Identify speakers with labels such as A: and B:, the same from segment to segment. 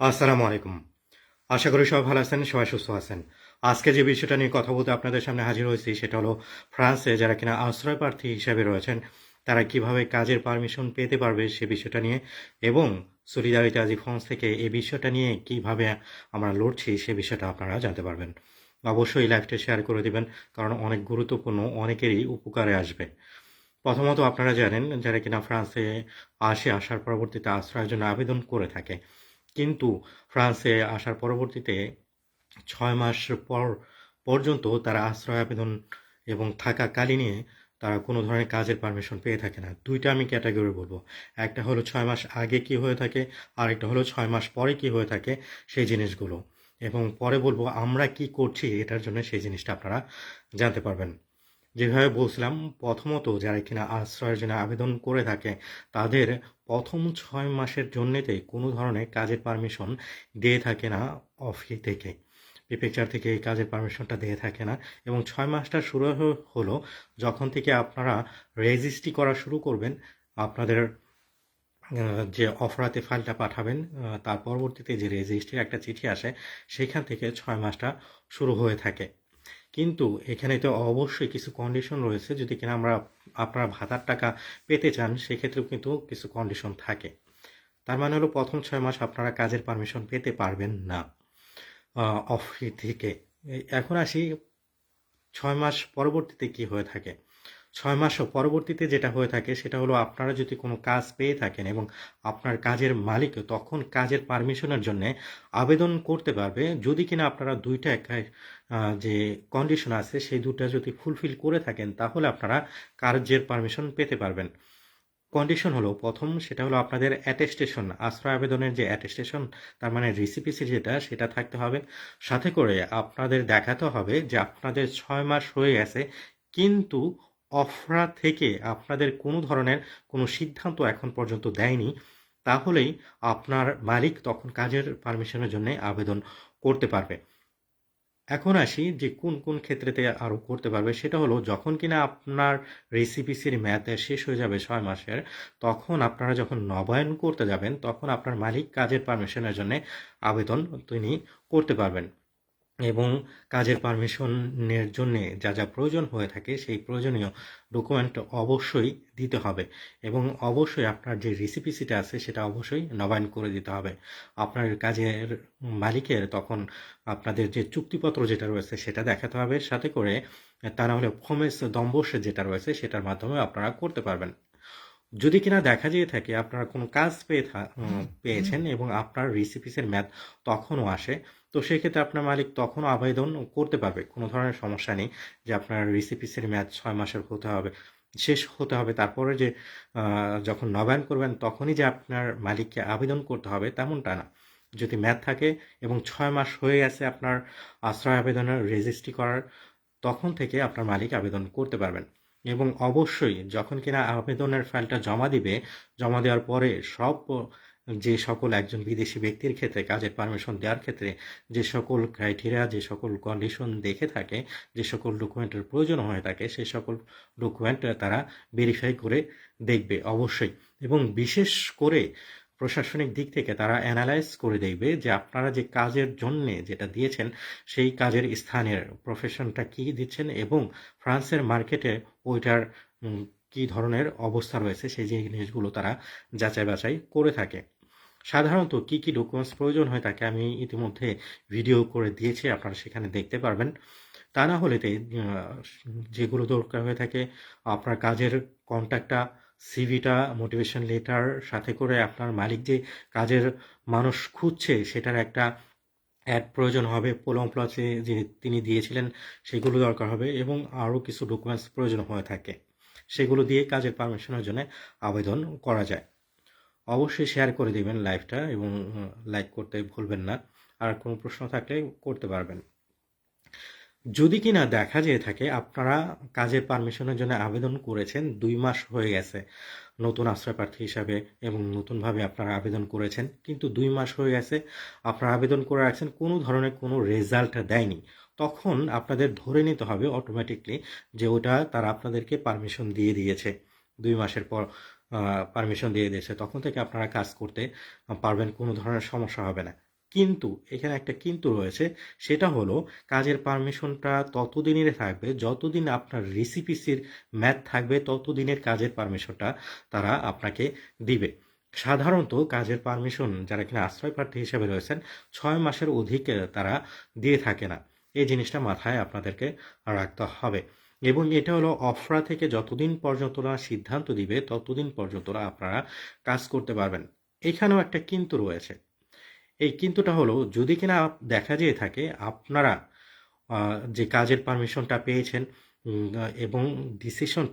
A: আসসালামু আলাইকুম আশা করি সবাই ভালো আছেন, সবাই সুস্থ আছেন। আজকে যে বিষয়টা নিয়ে কথা বলতে আপনাদের সামনে হাজির হয়েছি সেটা হলো ফ্রান্সে যারা কিনা আশ্রয় প্রার্থী হিসেবে রয়েছেন, তারা কীভাবে কাজের পারমিশন পেতে পারবে সে বিষয়টা নিয়ে এবং সলিদারিটি আজি ফ্রান্স থেকে এই বিষয়টা নিয়ে কীভাবে আমরা লড়ছি সে বিষয়টা আপনারা জানতে পারবেন। অবশ্যই লাইভটা শেয়ার করে দিবেন, কারণ অনেক গুরুত্বপূর্ণ, অনেকেরই উপকারে আসবে। প্রথমত আপনারা জানেন, যারা কিনা ফ্রান্সে আসে, আসার পরবর্তীতে আশ্রয়ের জন্য আবেদন করে থাকে। কিন্তু ফ্রান্সে আসার পরবর্তীতে ছয় মাস পর পর্যন্ত তারা আশ্রয় আবেদন এবং থাকাকালীনে তারা কোনো ধরনের কাজের পারমিশন পেয়ে থাকে না। দুইটা আমি ক্যাটাগরি বলব। একটা হলো ছয় মাস আগে কি হয়ে থাকে আর একটা হলো ছয় মাস পরে কি হয়ে থাকে সেই জিনিসগুলো। এবং পরে বলব আমরা কি করছি এটার জন্য সেই জিনিসটা আপনারা জানতে পারবেন। যেভাবে বলছিলাম, প্রথমত যারা কিনা আশ্রয়ের জন্য আবেদন করে থাকে, তাদের প্রথম ছয় মাসের জন্যেতে কোনো ধরনের কাজের পারমিশন দিয়ে থাকে না অফিস থেকে। প্রিপেকচার থেকে এই কাজের পারমিশনটা দিয়ে থাকে না এবং ছয় মাসটা শুরু হলো যখন থেকে আপনারা রেজিস্ট্রি করা শুরু করবেন, আপনাদের যে অফরাতে ফাইলটা পাঠাবেন তার পরবর্তীতে যে রেজিস্ট্রির একটা চিঠি আসে, সেখান থেকে ছয় মাসটা শুরু হয়ে থাকে। কিন্তু এখানে তো অবশ্যই কিছু কন্ডিশন রয়েছে। যদি কিনা আমরা আপনার ভাতার টাকা পেতে চান, সেক্ষেত্রেও কিন্তু কিছু কন্ডিশন থাকে। তার মানে হলো প্রথম ছয় মাস আপনারা কাজের পারমিশন পেতে পারবেন না অফিস থেকে। এখন আসি, ছয় মাস পরবর্তীতে কি হয়ে থাকে? ছয় মাসও পরবর্তীতে যেটা হয়ে থাকে সেটা হলো আপনারা যদি কোনো কাজ পেয়ে থাকেন এবং আপনার কাজের মালিক তখন কাজের পারমিশনের জন্য আবেদন করতে পারবে। যদি কিনা আপনারা দুইটা যে কন্ডিশন আছে সেই দুটা যদি ফুলফিল করে থাকেন তাহলে আপনারা কাজের পারমিশন পেতে পারবেন। কন্ডিশন হলো প্রথম সেটা হলো আপনাদের অ্যাটেস্টেশন আশ্রয় আবেদনের যে অ্যাটেস্টেশন তার মানে রিসিপিসি যেটা সেটা থাকতে হবে। সাথে করে আপনাদের দেখাতে হবে যে আপনাদের ছয় মাস হয়ে গেছে, কিন্তু অফরা থেকে আপনাদের কোনো ধরনের কোনো সিদ্ধান্ত এখন পর্যন্ত দেয়নি, তাহলেই আপনার মালিক তখন কাজের পারমিশনের জন্য আবেদন করতে পারবে। এখন আসি যে কোন কোন ক্ষেত্রেতে আরও করতে পারবে, সেটা হলো যখন কিনা আপনার রেসিপিসির মেয়াদ শেষ হয়ে যাবে ছয় মাসের, তখন আপনারা যখন নবায়ন করতে যাবেন, তখন আপনার মালিক কাজের পারমিশনের জন্য আবেদন তিনি করতে পারবেন। এবং কাজের পারমিশনের জন্য যা যা প্রয়োজন হয়ে থাকে সেই প্রয়োজনীয় ডকুমেন্ট অবশ্যই দিতে হবে এবং অবশ্যই আপনার যে রেসিপিসিটা আছে সেটা অবশ্যই নবায়ন করে দিতে হবে। আপনার কাজের মালিকের তখন আপনাদের যে চুক্তিপত্র যেটা রয়েছে সেটা দেখাতে হবে সাথে করে তা না হলে ফমেস দম্বস যেটা রয়েছে সেটার মাধ্যমে আপনারা করতে পারবেন। যদি কিনা দেখা যেয়ে থাকে আপনারা কোনো কাজ পেয়ে পেয়েছেন এবং আপনার রিসিপিসের ম্যাথ তখনও আসে তো সেক্ষেত্রে আপনার মালিক তখনও আবেদন করতে পারবে। কোনো ধরনের সমস্যা নেই যে আপনার রিসিপিসের ম্যাথ ছয় মাসের হতে হবে, শেষ হতে হবে। তারপরে যে যখন নবায়ন করবেন তখনই যে আপনার মালিককে আবেদন করতে হবে তেমনটা না। যদি ম্যাথ থাকে এবং ছয় মাস হয়ে গেছে আপনার আশ্রয় আবেদনের রেজিস্ট্রি করার, তখন থেকে আপনার মালিক আবেদন করতে পারবেন। এবং অবশ্যই যখন কিনা আবেদনের ফাইলটা জমা দিবে, জমা দেওয়ার পরে সব যে সকল একজন বিদেশি ব্যক্তির ক্ষেত্রে কাজের পারমিশন দেওয়ার ক্ষেত্রে, যে সকল ক্রাইটেরিয়া যে সকল কন্ডিশন দেখে থাকে, যে সকল ডকুমেন্টের প্রয়োজন হয়ে থাকে সেই সকল ডকুমেন্ট তারা ভেরিফাই করে দেখবে অবশ্যই। এবং বিশেষ করে প্রশাসনিক দিক থেকে তারা অ্যানালাইজ করে দেখবে যে আপনারা যে কাজের জন্যে যেটা দিয়েছেন, সেই কাজের স্থানের প্রফেশনটা কী দিচ্ছেন এবং ফ্রান্সের মার্কেটে ওইটার কী ধরনের অবস্থা রয়েছে সেই জিনিসগুলো তারা যাচাই বাছাই করে থাকে। সাধারণত কি কি ডকুমেন্টস প্রয়োজন হয় তাকে আমি ইতিমধ্যে ভিডিও করে দিয়েছি, আপনারা সেখানে দেখতে পারবেন। তা না হলেতে যেগুলো দরকার হয়ে থাকে, আপনার কাজের কন্ট্যাক্টটা সিভিটা মোটিভেশন লেটার সাথে করে আপনার মালিক যে কাজের মানুষ খুঁজছে, সেটার একটা অ্যাড প্রয়োজন হবে পোলম প্লাসে যে তিনি দিয়েছিলেন, সেগুলো দরকার হবে এবং আরও কিছু ডকুমেন্টস প্রয়োজন হয়ে থাকে। সেগুলো দিয়ে কাজের পারমিশনের জন্য আবেদন করা যায়। অবশ্যই শেয়ার করে দেবেন লাইভটা এবং লাইক করতে ভুলবেন না। আর কোনো প্রশ্ন থাকলে করতে পারবেন। যদি কি না দেখা যেয়ে থাকে, আপনারা কাজের পারমিশনের জন্য আবেদন করেছেন, দুই মাস হয়ে গেছে। নতুন আশ্রয় প্রার্থী হিসাবে এবং নতুনভাবে আপনারা আবেদন করেছেন। কিন্তু দুই মাস হয়ে গেছে, আপনারা আবেদন করে রাখছেন, কোনো ধরনের কোনো রেজাল্ট দেয়নি। তখন আপনাদের ধরে নিতে হবে অটোমেটিকলি যে ওটা তারা আপনাদেরকে পারমিশন দিয়ে দিয়েছে। দুই মাসের পর পারমিশন দিয়ে দিয়েছে। তখন থেকে আপনারা কাজ করতে পারবেন, কোনো ধরনের সমস্যা হবে না। কিন্তু, এখানে একটা কিন্তু রয়েছে, সেটা হলো কাজের পারমিশনটা ততদিনের থাকবে, যতদিন আপনার রেসিপিসির ম্যাথ থাকবে, ততদিনের কাজের পারমিশনটা তারা আপনাকে দিবে। সাধারণত কাজের পারমিশন যারা কিনা আশ্রয় প্রার্থী হিসেবে রয়েছেন, ছয় মাসের অধিক তারা দিয়ে থাকে না। এই জিনিসটা মাথায় আপনাদেরকে রাখতে হবে। এবং এটা হলো অফরা থেকে যতদিন পর্যন্ত না সিদ্ধান্ত দিবে, ততদিন পর্যন্ত আপনারা কাজ করতে পারবেন। এখানেও একটা কিন্তু রয়েছে। এই কিন্তুটা হলো, যদি কিনা দেখা যেয়ে থাকে, আপনারা যে কাজের পারমিশনটা পেয়েছেন এবং ডিসিশন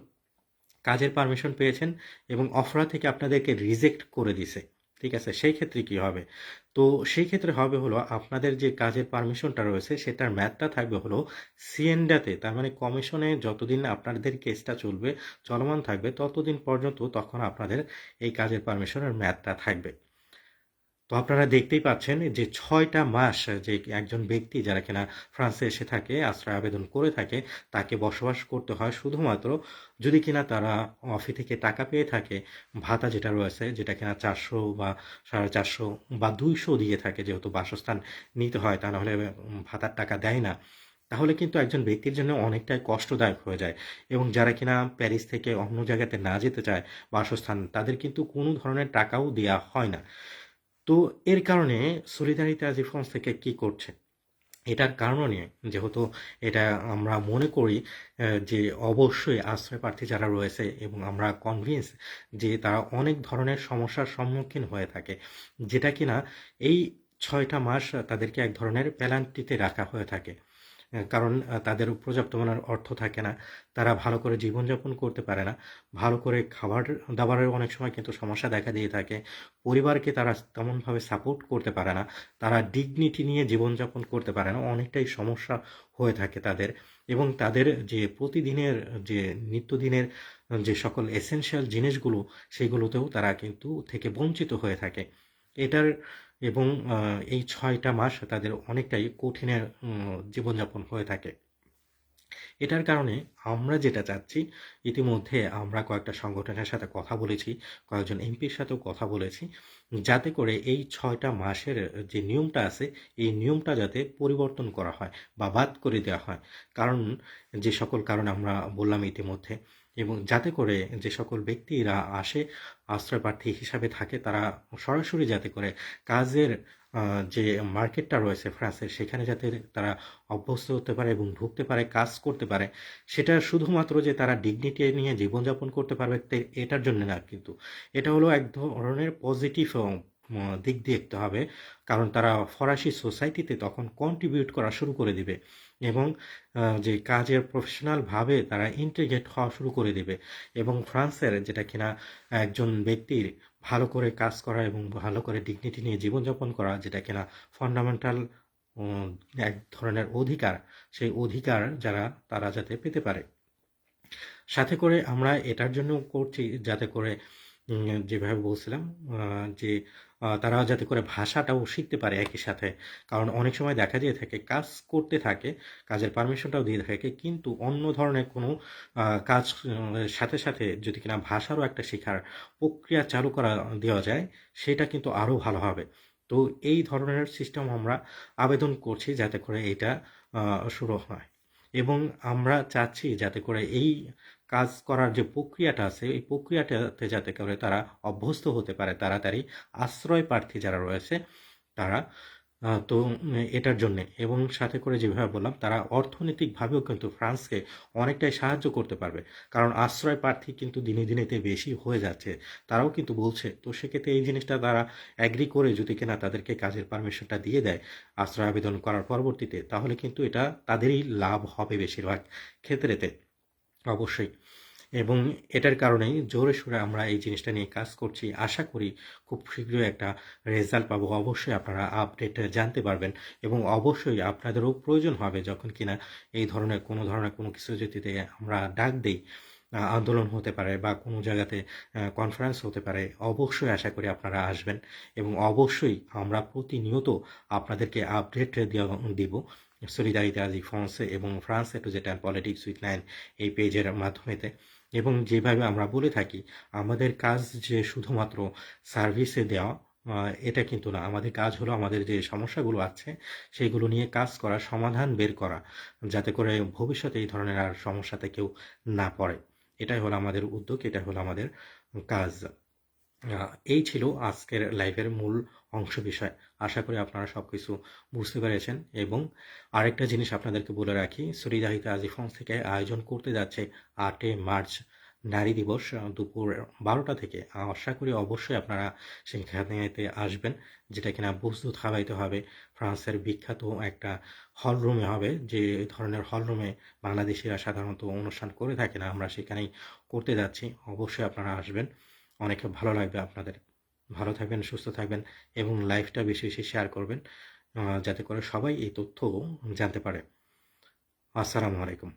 A: কাজের পারমিশন পেয়েছেন এবং অফরা থেকে আপনাদেরকে রিজেক্ট করে দিছে, ঠিক আছে? সেই ক্ষেত্রে কি হবে? তো সেই ক্ষেত্রে হবে হলো, আপনাদের যে কাজের পারমিশনটা রয়েছে, সেটার ম্যাথটা থাকবে হলো, সিএনডাতে, তার মানে কমিশনে যতদিন আপনাদের কেসটা চলবে, চলমান থাকবে, ততদিন পর্যন্ত তখন আপনাদের এই কাজের পারমিশনের ম্যাথটা থাকবে। তো আপনারা দেখতেই পাচ্ছেন যে ছয়টা মাস যে একজন ব্যক্তি যারা কিনা ফ্রান্সে এসে থাকে, আশ্রয় আবেদন করে থাকে, তাকে বসবাস করতে হয় শুধুমাত্র যদি কিনা তারা অফি থেকে টাকা পেয়ে থাকে, ভাতা যেটা রয়েছে, যেটা কিনা চারশো বা সাড়ে চারশো বা দুইশো দিয়ে থাকে, যেহেতু বাসস্থান নিতে হয়, তা নাহলে ভাতার টাকা দেয় না। তাহলে কিন্তু একজন ব্যক্তির জন্য অনেকটাই কষ্টদায়ক হয়ে যায়। এবং যারা কিনা প্যারিস থেকে অন্য জায়গাতে না যেতে চায় বাসস্থান, তাদের কিন্তু কোনো ধরনের টাকাও দেওয়া হয় না। তো এর কারণে সলিদারিতা ফ্রান্স থেকে কি করছে? এটার কারণে যেহেতু এটা আমরা মনে করি যে অবশ্যই আশ্রয় প্রার্থী যারা রয়েছে এবং আমরা কনভিন্স যে তারা অনেক ধরনের সমস্যার সম্মুখীন হয়ে থাকে, যেটা কিনা এই ছয়টা মাস তাদেরকে এক ধরনের প্যালান্টিতে রাখা হয়ে থাকে। কারণ তাদের পর্যাপ্ত মানের অর্থ থাকে না। তারা ভালো করে জীবনযাপন করতে পারে না। ভালো করে খাবার দাবারের অনেক সময় কিন্তু সমস্যা দেখা দিয়ে থাকে। পরিবারকে তারা তেমনভাবে সাপোর্ট করতে পারে না। তারা ডিগনিটি নিয়ে জীবনযাপন করতে পারে না। অনেকটাই সমস্যা হয়ে থাকে তাদের। এবং তাদের যে প্রতিদিনের, যে নিত্যদিনের, যে সকল এসেনশিয়াল জিনিসগুলো, সেগুলোতেও তারা কিন্তু থেকে বঞ্চিত হয়ে থাকে। এটার এবং এই ছয়টা মাস তাদের অনেকটাই কঠিনের জীবনযাপন হয়ে থাকে। এটার কারণে আমরা যেটা চাচ্ছি, ইতিমধ্যে আমরা কয়েকটা সংগঠনের সাথে কথা বলেছি, কয়েকজন এমপির সাথেও কথা বলেছি, যাতে করে এই ছয়টা মাসের যে নিয়মটা আছে, এই নিয়মটা যাতে পরিবর্তন করা হয় বা বাদ করে দেওয়া হয়। কারণ, যে সকল কারণে আমরা বললাম ইতিমধ্যে এবং যাতে করে যে সকল ব্যক্তিরা আসে আশ্রয় প্রার্থী হিসাবে থাকে, তারা সরাসরি যাতে করে কাজের যে মার্কেটটা রয়েছে ফ্রান্সের, সেখানে যাতে তারা অভ্যস্ত হতে পারে এবং ঢুকতে পারে, কাজ করতে পারে, সেটা শুধুমাত্র যে তারা ডিগনিটি নিয়ে জীবনযাপন করতে পারবে এটার জন্য না কিন্তু। এটা হলো এক ধরনের পজিটিভ দিক দেখতে হবে, কারণ তারা ফরাসি সোসাইটিতে তখন কন্ট্রিবিউট করা শুরু করে দিবে। এবং যে কাজের প্রফেশনালভাবে তারা ইন্টিগ্রেট হওয়া শুরু করে দেবে। এবং ফ্রান্সের যেটা কিনা একজন ব্যক্তির ভালো করে কাজ করা এবং ভালো করে ডিগনিটি নিয়ে জীবনযাপন করা, যেটা কিনা ফান্ডামেন্টাল এক ধরনের অধিকার, সেই অধিকার যারা, তারা যাতে পেতে পারে। সাথে করে আমরা এটার জন্য করছি যাতে করে যেভাবে বলছিলাম যে তারা যাতে করে ভাষাটাও শিখতে পারে একই সাথে। কারণ অনেক সময় দেখা দিয়ে থাকে, কাজ করতে থাকে, কাজের পারমিশনটাও দিয়ে থাকে, কিন্তু অন্য ধরনের কোনো কাজ সাথে সাথে যদি কিনা ভাষারও একটা শেখার প্রক্রিয়া চালু করা দেওয়া যায়, সেটা কিন্তু আরও ভালো হবে। তো এই ধরনের সিস্টেম আমরা আবেদন করছি যাতে করে এটা শুরু হয়। এবং আমরা চাচ্ছি যাতে করে এই কাজ করার যে প্রক্রিয়াটা আছে, এই প্রক্রিয়াটাতে যাতে করে তারা অভ্যস্ত হতে পারে, তাড়াতাড়ি আশ্রয় প্রার্থী যারা রয়েছে, তারা তো এটার জন্যে। এবং সাথে করে যেভাবে বললাম, তারা অর্থনৈতিকভাবেও কিন্তু ফ্রান্সকে অনেকটাই সাহায্য করতে পারবে। কারণ আশ্রয় প্রার্থী কিন্তু দিনে দিনেতে বেশি হয়ে যাচ্ছে। তারাও কিন্তু বলছে, তো সেক্ষেত্রে এই জিনিসটা তারা অ্যাগ্রি করে যদি কিনা তাদেরকে কাজের পারমিশনটা দিয়ে দেয় আশ্রয় আবেদন করার পরবর্তীতে, তাহলে কিন্তু এটা তাদেরই লাভ হবে বেশিরভাগ ক্ষেত্রেতে। অবশ্যই। এবং এটার কারণেই জোরে সোরে আমরা এই জিনিসটা নিয়ে কাজ করছি। আশা করি খুব শীঘ্রই একটা রেজাল্ট পাবো। অবশ্যই আপনারা আপডেট জানতে পারবেন এবং অবশ্যই আপনাদেরও প্রয়োজন হবে যখন কিনা এই ধরনের কোনো ধরনের কোনো কিছু যদি আমরা ডাক দিই আন্দোলন হতে পারে বা কোনো জায়গাতে কনফারেন্স হতে পারে, অবশ্যই আশা করি আপনারা আসবেন এবং অবশ্যই আমরা প্রতিনিয়ত আপনাদেরকে আপডেট দিব। সলিদারিতা আজি ফ্রান্সে এবং ফ্রান্স টু যেটা পলিটিক্স উইথ নাইন এই পেজের মাধ্যমেতে। এবং যেভাবে আমরা বলে থাকি, আমাদের কাজ যে শুধুমাত্র সার্ভিসে দেওয়া এটা কিন্তু না। আমাদের কাজ হলো আমাদের যে সমস্যাগুলো আছে সেইগুলো নিয়ে কাজ করা, সমাধান বের করা, যাতে করে ভবিষ্যতে এই ধরনের আর সমস্যাতে কেউ না পড়ে। এটাই হলো আমাদের উদ্যোগ এটা হলো আমাদের কাজ। এই ছিল আজকের লাইভের মূল অংশ বিষয়। আশা করি আপনারা সব কিছু বুঝতে পেরেছেন এবং আরেকটা জিনিস আপনাদেরকে বলে রাখি সরিদাহিতা আজিফন্স থেকে আয়োজন করতে যাচ্ছে আটই মার্চ, নারী দিবস, দুপুর বারোটা থেকে। আশা করি অবশ্যই আপনারা সেখানেতে আসবেন, যেটা কিনা প্রস্তুত খাওয়াইতে হবে। ফ্রান্সের বিখ্যাত একটা হল রুমে হবে, যে ধরনের হল রুমে বাংলাদেশিরা সাধারণত অনুষ্ঠান করে থাকে না, আমরা সেখানেই করতে যাচ্ছি। অবশ্যই আপনারা আসবেন। অনেক ভালো লাগবে আপনাদের। ভালো থাকবেন, সুস্থ থাকবেন এবং লাইফটা বেশি বেশি শেয়ার করবেন যাতে করে সবাই এই তথ্য জানতে পারে। আসসালামু আলাইকুম।